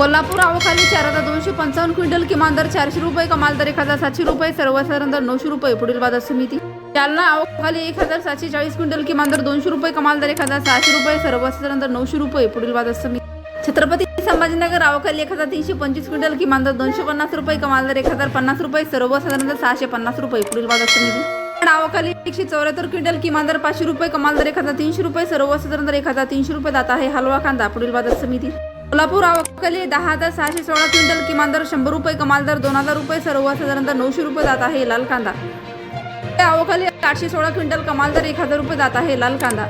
कोल्हापूर आवखाली चार हजार दोनशे पंचावन्न क्विंटल किमान दर चारशे रुपये कमाल दर एक हजार सातशे रुपये सर्वसाधारण दर नऊशे रुपये पुढील बाजार समिती. जालना आवखाली एक हजार सातशे चाळीस क्विंटल किमान दर दोनशे रुपये कमाल दर एक हजार सहाशे रुपये सर्वसाधारण दर नऊशे रुपये पुढील बाजार समिती. छत्रपती संभाजीनगर आवखाली एक हजार तीनशे पंचवीस क्विंटल किमान दर दोनशे पन्नास रुपये कमाल दर एक हजार पन्नास रुपये सर्वसाधारण दर सहाशे पन्नास रुपये पुढील बाजार समिती. नावाखाली एकशे चौऱ्याहत्तर क्विंटल किमान दर पाचशे रुपये कमाल दर एक हजार तीनशे रुपये सर्वसाधारण दर एक हजार तीनशे रुपये जात आहे हलवा कांदा पुढील बाजार समिती. कोल्हापूर आवकाली दहा हजार सहाशे सोळा क्विंटल किमान दर शंभर रुपये कमाल दर दोन हजार रुपये सर्वसाधारण दर नऊशे रुपये जात आहे लाल कांदा. आवकाली आठशे सोळा क्विंटल कमाल दर एक हजार रुपये जात आहे लाल कांदा.